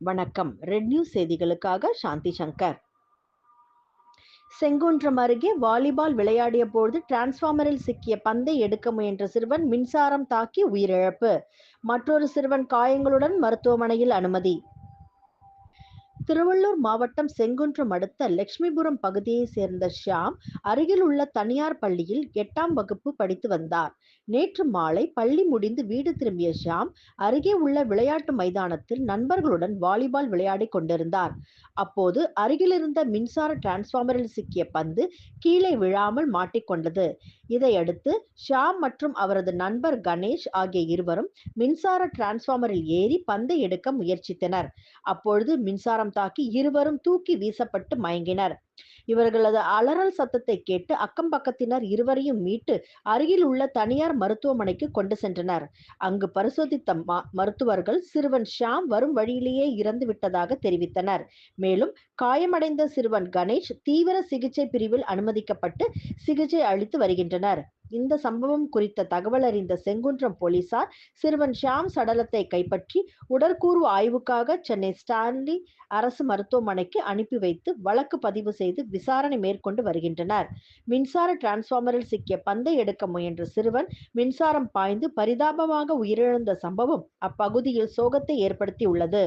வணக்கம். Red news செய்திகளுக்காக சாந்தி சங்கர். செங்குன்றம் அருகே வாலிபால் விளையாடிய போது டிரான்ஸ்பார்மரில் சிக்கிய பந்தை எடுக்க முயன்ற சிறுவன் மின்சாரம் தாக்கி உயிரிழப்பு. மற்றொரு சிறுவன் காயங்களுடன் மருத்துவமனையில் அனுமதி. திருவள்ளூர் மாவட்டம் செங்குன்றம் அடுத்த லட்சுமிபுரம் பகுதியை சேர்ந்த ஷியாம் அருகில் உள்ள தனியார் பள்ளியில் எட்டாம் வகுப்பு படித்து வந்தார். நேற்று மாலை பள்ளி முடிந்து வீடு திரும்பிய ஷியாம் அருகே உள்ள விளையாட்டு மைதானத்தில் நண்பர்களுடன் வாலிபால் விளையாடி கொண்டிருந்தார். அப்போது அருகிலிருந்த மின்சார டிரான்ஸ்பார்மரில் சிக்கிய பந்து கீழே விழாமல் மாட்டிக்கொண்டது இதையடுத்து ஷியாம் மற்றும் அவரது நண்பர் கணேஷ் ஆகிய இருவரும் மின்சார டிரான்ஸ்பார்மரில் ஏறி பந்தை எடுக்க முயற்சித்தனர். அப்பொழுது மின்சாரம் தாக்கி இருவரும் தூக்கி வீசப்பட்டு மயங்கினர். இவர்களது அலறல் சத்தத்தை கேட்டு அக்கம் பக்கத்தினர் இருவரையும் மீட்டு அருகில் உள்ள தனியார் மருத்துவமனைக்கு கொண்டு சென்றனர். அங்கு பரிசோதித்த மருத்துவர்கள் சிறுவன் ஷாம் வரும் வழியிலேயே இறந்து விட்டதாக தெரிவித்தனர். மேலும் காயமடைந்த சிறுவன் கணேஷ் தீவிர சிகிச்சை பிரிவில் அனுமதிக்கப்பட்டு சிகிச்சை அளித்து வருகின்றனர். இந்த சம்பவம் குறித்த தகவல் அறிந்த செங்குன்றம் போலீசார் சிறுவன் ஷியாம் சடலத்தை கைப்பற்றி உடற்கூறு ஆய்வுக்காக சென்னை ஸ்டான்லி அரசு மருத்துவமனைக்கு அனுப்பி வைத்து வழக்கு பதிவு செய்து விசாரணை மேற்கொண்டு வருகின்றனர். மின்சார டிரான்ஸ்பார்மரில் சிக்கிய பந்தை எடுக்க முயன்ற சிறுவன் மின்சாரம் பாய்ந்து பரிதாபமாக உயிரிழந்த சம்பவம் அப்பகுதியில் சோகத்தை ஏற்படுத்தியுள்ளது.